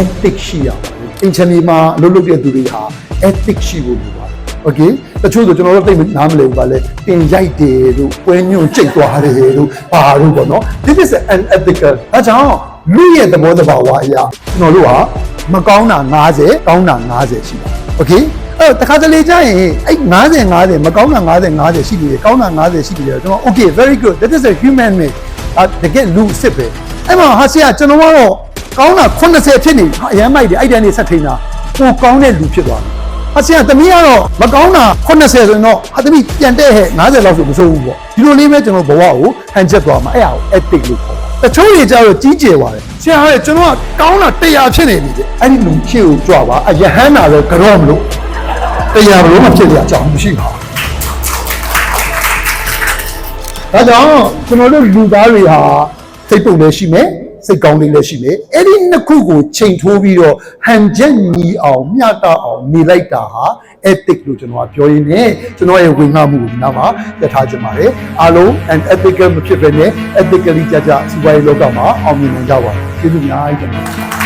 ethic ရှိရပါတယ်အင်ချန်ဒီမှာအလုပ်လုပ်တဲ့သူတွေဟာ ethic ရှိဖို့လိုပါတယ် okay တချို့ဆိုကျွန်တော်တို့သိနားမလည်ဘူးပါလေတင်ရိုက်တယ်တို့ပွဲညွန့်ကြိတ်သွားတယ်တို့ဘာတို့ပေါ့နော် this is unethical အဲကြောင့်လူရဲ့သဘောတဘာဝအရာကျွန်တော်တို့ကမကောင်းတာ90ကောင်းတာ90ရှိပါတယ် okay အဲ့တော့တခါတလေကျရင်အဲ့90 90မကောင်းတာ90 50ရှိပြီလေကောင်းတာ90ရှိပြီလေကျွန်တော် okay very good that is a human made အတကယ်လူအစ်စ်ပဲအဲ့မှာဟာဆရာကျွန်တော်ကတော့ ကောင်းတာ80ဖြစ်နေဟာအရမ်းမိုက်တယ်အဲ့တန်းနေဆက်ထိန်တာပိုကောင်းတဲ့လူဖြစ်သွားတယ်ဟာဆရာတမီးကတော့မကောင်းတာ80ဆိုရင်တော့ဟာတမီးပြန်တဲ့ဟဲ့90လောက်ဆိုမစိုးဘူးပေါ့ဒီလိုလေးပဲကျွန်တော်ဘဝကိုဟန်ချက်သွားမှာအဲ့ဒါကို ethic လို့ခေါ်တယ်တချို့တွေကြတော့ကြီးကျယ်ပါတယ်ဆရာဟဲ့ကျွန်တော်ကကောင်းတာ100ဖြစ်နေပြီတဲ့အဲ့ဒီလူဖြစ်ကိုကြွပါအယဟန်တာတော့ကြော့မလို့တရားဘလို့မဖြစ်ကြအကြောင်းမရှိပါဘူးဒါကြောင့်ကျွန်တော်တို့လူသားတွေဟာစိတ်ပုတ်လည်းရှိမယ် စိတ်ကောင်းလေးလည်းရှိမယ်အဲ့ဒီနှစ်ခုကိုချိန်ထိုးပြီးတော့ဟန်ချက်ညီအောင်မျှတအောင်နေလိုက်တာဟာ ethic လို့ကျွန်တော်ကပြောရင်းနဲ့ကျွန်တော်ရဲ့ဝင်ငှမှုကိုဒီနားမှာပြထားချင်ပါတယ်အားလုံး and ethical မဖြစ်ဘဲနဲ့ ethically ကြကြစီးပွားရေးလောကမှာအောင်မြင်နိုင်ကြပါစေကျေးဇူးများကြီးတင်ပါတယ်